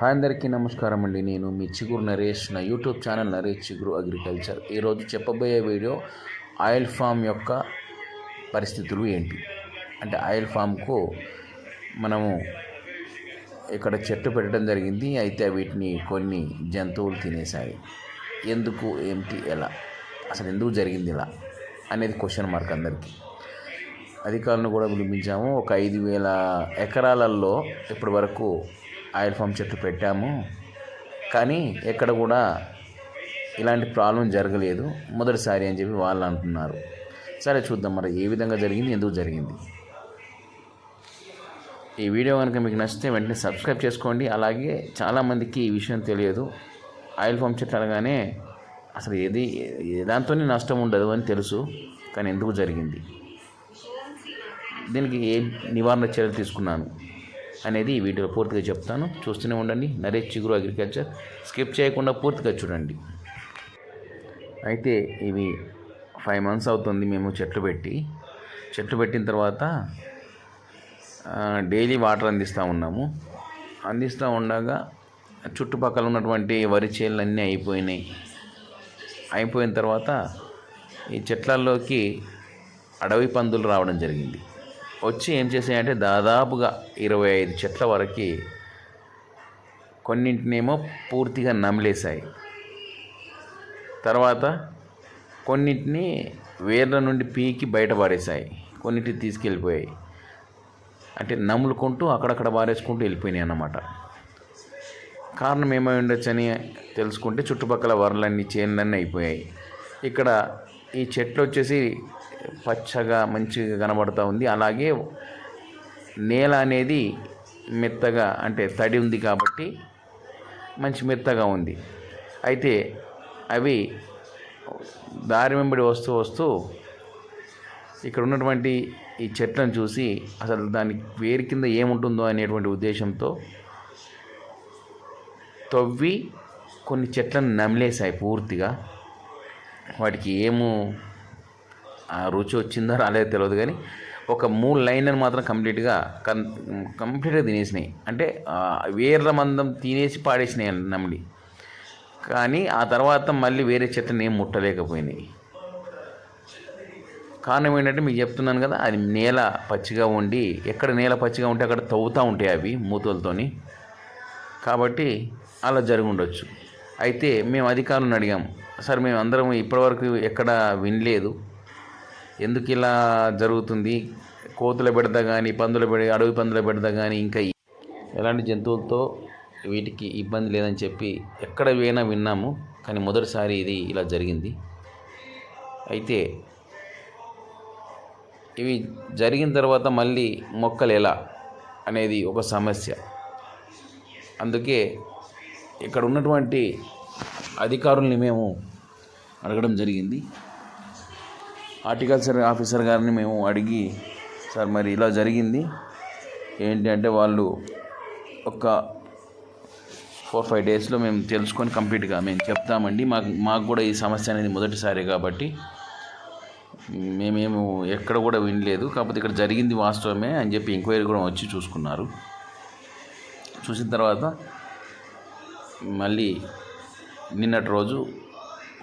Hi అందరికీ నమస్కారం అండి. నేను మీ చిగురు నరేష్ నా యూట్యూబ్ ఛానల్ నరేష్ చిగురు అగ్రికల్చర్. ఈరోజు చెప్పబోయే వీడియో ఆయిల్ ఫామ్ యొక్క పరిస్థితులు ఏంటి? అంటే ఆయిల్ ఫామ్కు మనము ఇక్కడ చెట్టు పెట్టడం జరిగింది. అయితే వీటిని కొన్ని జంతువులు తినేసాయి ఎందుకు ఏంటి ఎలా అసలు ఎందుకు జరిగింది ఇలా అనేది క్వశ్చన్ మార్క్ అందరికీ. అధికారులను కూడా పిలిపించాము ఒక ఐదు వేల ఎకరాలలో ఇప్పటి వరకు ఆయిల్ ఫామ్ చెట్లు పెట్టాము. కానీ ఎక్కడ కూడా ఇలాంటి ప్రాబ్లం జరగలేదు. మొదటిసారి అని చెప్పి వాళ్ళు అంటున్నారు. సరే చూద్దాం మరి ఏ విధంగా జరిగింది ఎందుకు జరిగింది. ఈ వీడియో కనుక మీకు నచ్చితే వెంటనే సబ్స్క్రైబ్ చేసుకోండి. అలాగే చాలామందికి ఈ విషయం తెలియదు. ఆయిల్ ఫామ్ చెట్లు అనగానే అసలు ఏది ఏ దాంతోనే నష్టం ఉండదు అని తెలుసు. కానీ ఎందుకు జరిగింది. దీనికి ఏ నివారణ చర్యలు తీసుకున్నాను. అనేది ఈ వీడియోలో పూర్తిగా చెప్తాను. చూస్తూనే ఉండండి. నరేష్ చిగురు అగ్రికల్చర్. స్కిప్ చేయకుండా పూర్తిగా చూడండి. అయితే ఇవి ఫైవ్ మంత్స్ అవుతుంది మేము చెట్లు పెట్టి. చెట్లు పెట్టిన తర్వాత డైలీ వాటర్ అందిస్తూ ఉన్నాము. అందిస్తూ ఉండగా చుట్టుపక్కల ఉన్నటువంటి వరి చేలు అన్నీ అయిపోయినాయి. అయిపోయిన తర్వాత ఈ చెట్లల్లోకి అడవి పందులు రావడం జరిగింది. వచ్చి ఏం చేసాయంటే దాదాపుగా ఇరవై ఐదు చెట్ల వరకు కొన్నింటినేమో పూర్తిగా నమిలేశాయి. తర్వాత కొన్నింటిని వేర్ల నుండి పీకి బయట పారేశాయి కొన్నింటిని తీసుకెళ్ళిపోయాయి. అంటే నములుకుంటూ అక్కడక్కడ పారేసుకుంటూ వెళ్ళిపోయినాయి అన్నమాట. కారణం ఏమై ఉండొచ్చని తెలుసుకుంటే చుట్టుపక్కల వరలన్నీ చేనులన్నీ అయిపోయాయి. ఇక్కడ ఈ చెట్లు వచ్చేసి పచ్చగా మంచిగా కనబడుతూ ఉంది. అలాగే నేల అనేది మెత్తగా అంటే తడి ఉంది కాబట్టి మంచి మెత్తగా ఉంది. అయితే అవి దారి వెంబడి వస్తూ వస్తూ ఇక్కడ ఉన్నటువంటి ఈ చెట్లను చూసి అసలు దాని వేరు కింద ఏముంటుందో అనేటువంటి ఉద్దేశంతో తవ్వి కొన్ని చెట్లను నమిలేశాయి పూర్తిగా. వాటికి ఏమో ఆ రుచి వచ్చిందో రాలేదో తెలియదు కానీ ఒక మూడు లైన్లను మాత్రం కంప్లీట్గా కన్ కంప్లీట్గా తినేసినాయి. అంటే వేర్ల మందం తినేసి పాడేసినాయి నమ్మిడి కానీ ఆ తర్వాత మళ్ళీ వేరే చెట్లను ఏం ముట్టలేకపోయినాయి. కారణం ఏంటంటే మీకు చెప్తున్నాను కదా అది నేల పచ్చిగా ఉండి ఎక్కడ నేల పచ్చిగా ఉంటే అక్కడ తవ్వుతూ ఉంటాయి అవి మూతలతోని. కాబట్టి అలా జరిగి ఉండొచ్చు. అయితే మేము అధికారులను అడిగాం సార్ మేము అందరం ఇప్పటివరకు ఎక్కడ వినలేదు. ఎందుకు ఇలా జరుగుతుంది? కోతుల బెడద కానీ పందుల బిడ అడవి పందుల బెడద కానీ ఇంకా ఎలాంటి జంతువులతో వీటికి ఇబ్బంది లేదని చెప్పి ఎక్కడ పోయినా విన్నాము కానీ మొదటిసారి ఇది ఇలా జరిగింది. అయితే ఇవి జరిగిన తర్వాత మళ్ళీ మొక్కలు ఎలా అనేది ఒక సమస్య. అందుకే ఇక్కడ ఉన్నటువంటి అధికారుల్ని మేము అడగడం జరిగింది. హార్టికల్చర్ ఆఫీసర్ గారిని మేము అడిగి సార్ మరి ఇలా జరిగింది. ఏంటి అంటే వాళ్ళు ఒక ఫోర్ ఫైవ్ డేస్లో మేము తెలుసుకొని కంప్లీట్గా మేము చెప్తామండి. మాకు మాకు కూడా ఈ సమస్య అనేది మొదటిసారి కాబట్టి మేమేము ఎక్కడ కూడా వినలేదు. కాకపోతే ఇక్కడ జరిగింది వాస్తవమే అని చెప్పి ఎంక్వైరీ కూడా వచ్చి చూసుకున్నారు. చూసిన తర్వాత మళ్ళీ నిన్నటి రోజు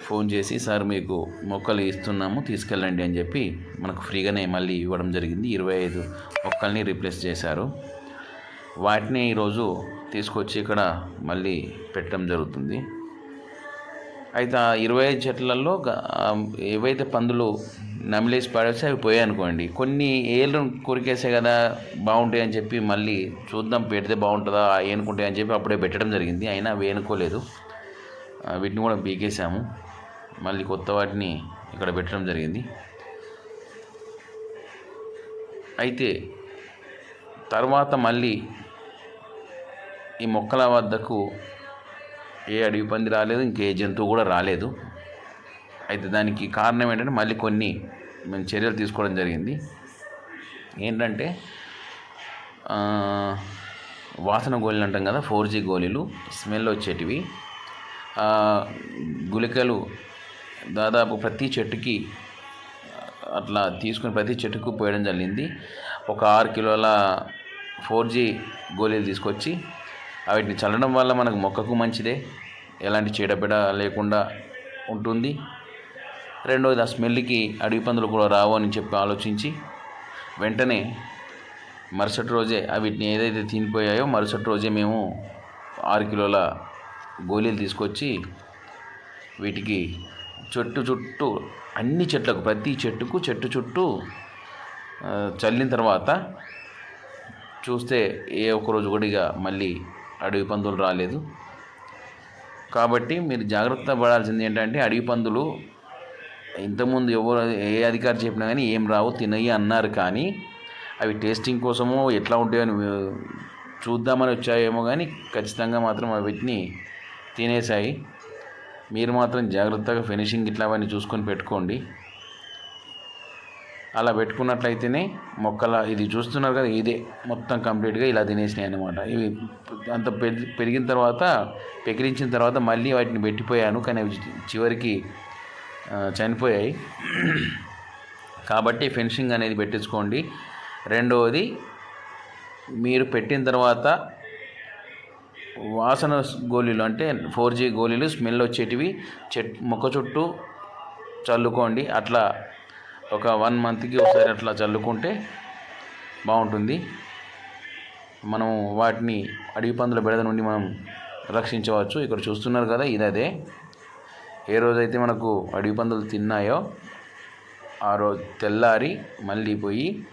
ఫోన్ చేసి సార్ మీకు మొక్కలు ఇస్తున్నాము తీసుకెళ్ళండి అని చెప్పి మనకు ఫ్రీగానే మళ్ళీ ఇవ్వడం జరిగింది. ఇరవై ఐదు మొక్కల్ని రీప్లేస్ చేశారు. వాటిని ఈరోజు తీసుకొచ్చి ఇక్కడ మళ్ళీ పెట్టడం జరుగుతుంది. అయితే ఆ ఇరవై ఐదు చెట్లలో ఏవైతే పందులు నమిలేసి పాడేస్తే అవి పోయాయి అనుకోండి. కొన్ని ఏళ్ళు కొరికేసే కదా బాగుంటాయి అని చెప్పి మళ్ళీ చూద్దాం పెడితే బాగుంటుందా ఏనుకుంటాయి అని చెప్పి అప్పుడే పెట్టడం జరిగింది. అయినా అవి ఏనుకోలేదు. వీటిని కూడా పీకేసాము మళ్ళీ కొత్త వాటిని ఇక్కడ పెట్టడం జరిగింది. అయితే తర్వాత మళ్ళీ ఈ మొక్కల వద్దకు ఏ అడవి పంది రాలేదు ఇంకే జంతువు కూడా రాలేదు. అయితే దానికి కారణం ఏంటంటే మళ్ళీ కొన్ని మేము చర్యలు తీసుకోవడం జరిగింది. ఏంటంటే వాసన గోళీలు అంటాం కదా ఫోర్ జీ గోళీలు స్మెల్ వచ్చేటివి. గుళికలు దాదాపు ప్రతి చెట్టుకి అట్లా తీసుకుని ప్రతి చెట్టుకు పోయడం జరిగింది. ఒక ఆరు కిలోల ఫోర్ జీ గోళీలు తీసుకొచ్చి వాటిని చల్లడం వల్ల మనకు మొక్కకు మంచిదే. ఎలాంటి చీడపీడ లేకుండా ఉంటుంది. రెండవది ఆ స్మెల్కి అడవి పందులు కూడా రావు అని చెప్పి ఆలోచించి వెంటనే మరుసటి రోజే వీటిని ఏదైతే తినిపోయాయో మరుసటి రోజే మేము ఆరు కిలోల గోళీలు తీసుకొచ్చి వీటికి చెట్టు చుట్టూ అన్ని చెట్లకు ప్రతి చెట్టుకు చెట్టు చుట్టూ చల్లిన తర్వాత చూస్తే ఏ ఒక్క రోజు కూడా మళ్ళీ అడవి పందులు రాలేదు. కాబట్టి మీరు జాగ్రత్త పడాల్సింది ఏంటంటే అడవి పందులు ఇంతకుముందు ఎవరు ఏ అధికారి చెప్పినా కానీ ఏం రావు తినయి అన్నారు కానీ అవి టేస్టింగ్ కోసమో ఎట్లా ఉంటాయని అని చూద్దామని వచ్చాయేమో కానీ ఖచ్చితంగా మాత్రం అవిటిని వీటిని తినేసాయి మీరు మాత్రం జాగ్రత్తగా ఫినిషింగ్ ఇట్లా అవన్నీ చూసుకొని పెట్టుకోండి. అలా పెట్టుకున్నట్లయితేనే మొక్కల ఇది చూస్తున్నారు కదా ఇదే మొత్తం కంప్లీట్గా ఇలా తినేసినాయి అనమాట ఇవి అంత పెరిగిన తర్వాత పెకిరించిన తర్వాత మళ్ళీ వాటిని పెట్టిపోయాను కానీ అవి చివరికి చనిపోయాయి. కాబట్టి ఫినిషింగ్ అనేది పెట్టించుకోండి రెండవది మీరు పెట్టిన తర్వాత వాసన గోళీలు అంటే ఫోర్ జీ గోళీలు స్మెల్ వచ్చేటివి. చెట్ మొక్క చుట్టూ చల్లుకోండి. అట్లా ఒక వన్ మంత్కి ఒకసారి అట్లా చల్లుకుంటే బాగుంటుంది. మనం వాటిని అడవి పందుల బెడద నుండి మనం రక్షించవచ్చు. ఇక్కడ చూస్తున్నారు కదా ఇది అదే ఏ రోజైతే మనకు అడవి పందులు తిన్నాయో ఆ రోజు తెల్లారి మళ్ళీ పోయి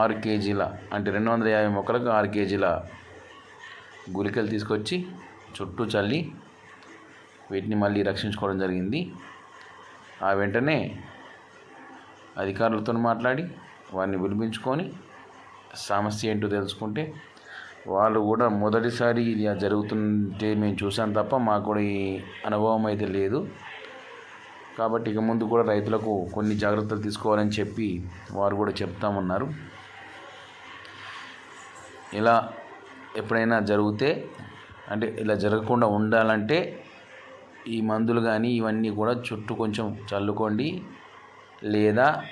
ఆరు కేజీల అంటే రెండు వందల యాభై మొక్కలకు ఆరు కేజీల గుళికలు తీసుకొచ్చి చుట్టూ చల్లి వీటిని మళ్ళీ రక్షించుకోవడం జరిగింది. ఆ వెంటనే అధికారులతో మాట్లాడి వారిని పిలిపించుకొని సమస్య ఏంటో తెలుసుకుంటే వాళ్ళు కూడా మొదటిసారి ఇది జరుగుతుంటే మేము చూసాం తప్ప మాకు కూడా ఈ అనుభవం అయితే లేదు. కాబట్టి ఇక ముందు కూడా రైతులకు కొన్ని జాగ్రత్తలు తీసుకోవాలని చెప్పి వారు కూడా చెప్తామన్నారు ఇలా ఎప్పుడైనా జరిగితే అంటే ఇలా జరగకుండా ఉండాలంటే ఈ మందులు కానీ ఇవన్నీ కూడా చుట్టూ కొంచెం చల్లుకోండి. లేదా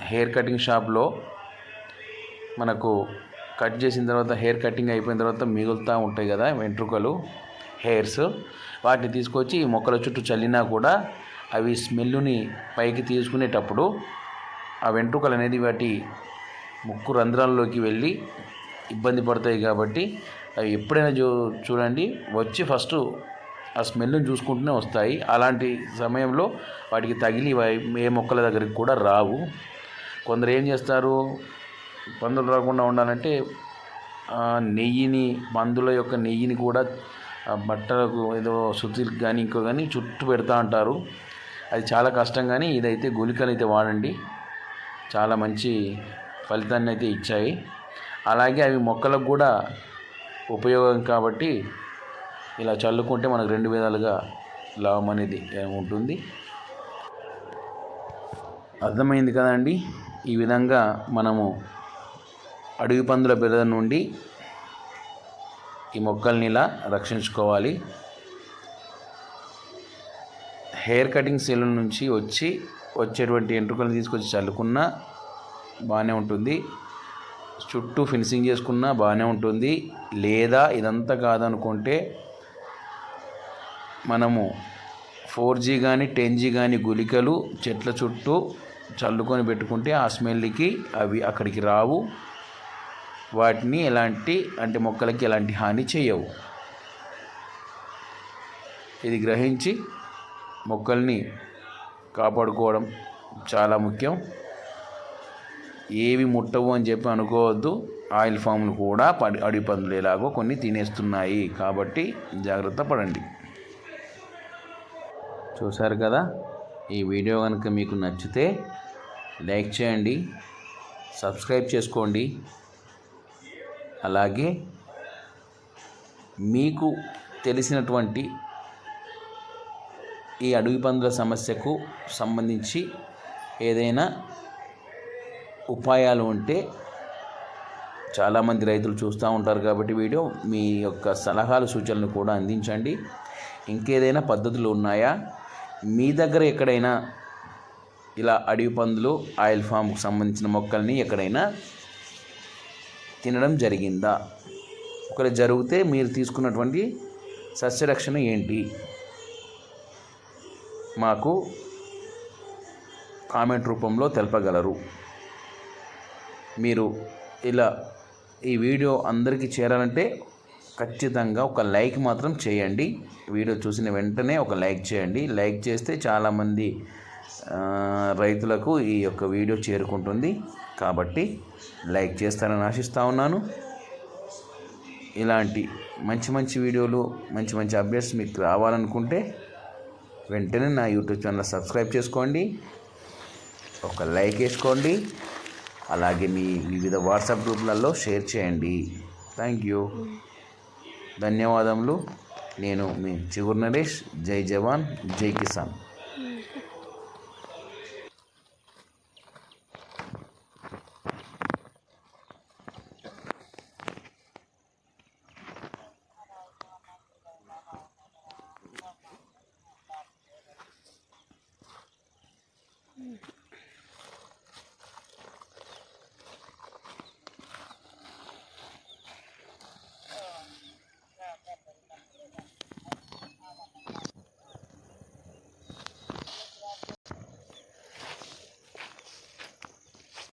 హెయిర్ కటింగ్ షాప్లో మనకు కట్ చేసిన తర్వాత హెయిర్ కటింగ్ అయిపోయిన తర్వాత మిగులుతూ ఉంటాయి కదా వెంట్రుకలు హెయిర్స్. వాటిని తీసుకొచ్చి ఈ మొక్కల చుట్టూ చల్లినా కూడా అవి స్మెల్ని పైకి తీసుకునేటప్పుడు ఆ వెంట్రుకలు అనేది వాటి ముక్కు రంధ్రాల్లోకి వెళ్ళి ఇబ్బంది పడతాయి కాబట్టి అవి ఎప్పుడైనా చూ చూడండి వచ్చి ఫస్ట్ ఆ స్మెల్ని చూసుకుంటూనే వస్తాయి. అలాంటి సమయంలో వాటికి తగిలి ఏ మొక్కల దగ్గరికి కూడా రావు. కొందరు ఏం చేస్తారు? పందులు రాకుండా ఉండాలంటే నెయ్యిని మందుల యొక్క నెయ్యిని కూడా బట్టలకు ఏదో శుద్ధికి కానీ ఇంకో కానీ చుట్టూ పెడతా అంటారు. అది చాలా కష్టం కానీ ఇదైతే గుళికలు అయితే వాడండి. చాలా మంచి ఫలితాన్ని అయితే ఇచ్చాయి. అలాగే అవి మొక్కలకు కూడా ఉపయోగం కాబట్టి ఇలా చల్లుకుంటే మనకు రెండు విధాలుగా లాభం అనేది ఉంటుంది. అర్థమైంది కదండి? ఈ విధంగా మనము అడవి పందుల బెరద నుండి ఈ మొక్కల్ని ఇలా రక్షించుకోవాలి. హెయిర్ కటింగ్ సెలూన్ నుంచి వచ్చి వచ్చేటువంటి ఎంట్రుకలను తీసుకొచ్చి చల్లుకున్నా బాగానే ఉంటుంది. చుట్టూ ఫినిషింగ్ చేసుకున్నా బాగానే ఉంటుంది. లేదా ఇదంతా కాదనుకుంటే మనము ఫోర్ జీ కానీ టెన్ జీ కానీ గుళికలు చెట్ల చుట్టూ చల్లుకొని పెట్టుకుంటే ఆ స్మెల్కి అవి అక్కడికి రావు. వాటిని ఎలాంటి అంటే మొక్కలకి ఎలాంటి హాని చేయవు. ఇది గ్రహించి మొక్కల్ని కాపాడుకోవడం చాలా ముఖ్యం. ఏవి ముట్టవు అని చెప్పి అనుకోవద్దు. ఆయిల్ ఫామ్లు కూడా పడి అడవి పందులు ఎలాగో కొన్ని తినేస్తున్నాయి. కాబట్టి జాగ్రత్త పడండి. చూశారు కదా? ఈ వీడియో కనుక మీకు నచ్చితే లైక్ చేయండి సబ్స్క్రైబ్ చేసుకోండి. అలాగే మీకు తెలిసినటువంటి ఈ అడవి పందుల సమస్యకు సంబంధించి ఏదైనా ఉపాయాలు ఉంటే చాలామంది రైతులు చూస్తూ ఉంటారు కాబట్టి వీడియో మీ యొక్క సలహాలు సూచనలు కూడా అందించండి. ఇంకేదైనా పద్ధతులు ఉన్నాయా? మీ దగ్గర ఎక్కడైనా ఇలా అడవి పందులు ఆయిల్ ఫామ్కు సంబంధించిన మొక్కల్ని ఎక్కడైనా తినడం జరిగిందా? ఒకవేళ జరిగితే మీరు తీసుకున్నటువంటి సస్యరక్షణ ఏంటి? మాకు కామెంట్ రూపంలో తెలపగలరు. మీరు ఇలా ఈ వీడియో అందరికీ చేరాలంటే ఖచ్చితంగా ఒక లైక్ మాత్రం చేయండి. వీడియో చూసిన వెంటనే ఒక లైక్ చేయండి. లైక్ చేస్తే చాలామంది రైతులకు ఈ యొక్క వీడియో చేరుకుంటుంది. కాబట్టి లైక్ చేస్తారని ఆశిస్తూ ఉన్నాను. ఇలాంటి మంచి మంచి వీడియోలు మంచి మంచి అప్డేట్స్ మీకు రావాలనుకుంటే వెంటనే నా యూట్యూబ్ ఛానల్ సబ్స్క్రైబ్ చేసుకోండి. ఒక లైక్ వేసుకోండి. అలాగే మీ వివిధ వాట్సాప్ గ్రూప్లలో షేర్ చేయండి. థ్యాంక్ యూ ధన్యవాదములు. నేను మీ చిగురు నరేష్. జై జవాన్. జై కిసాన్.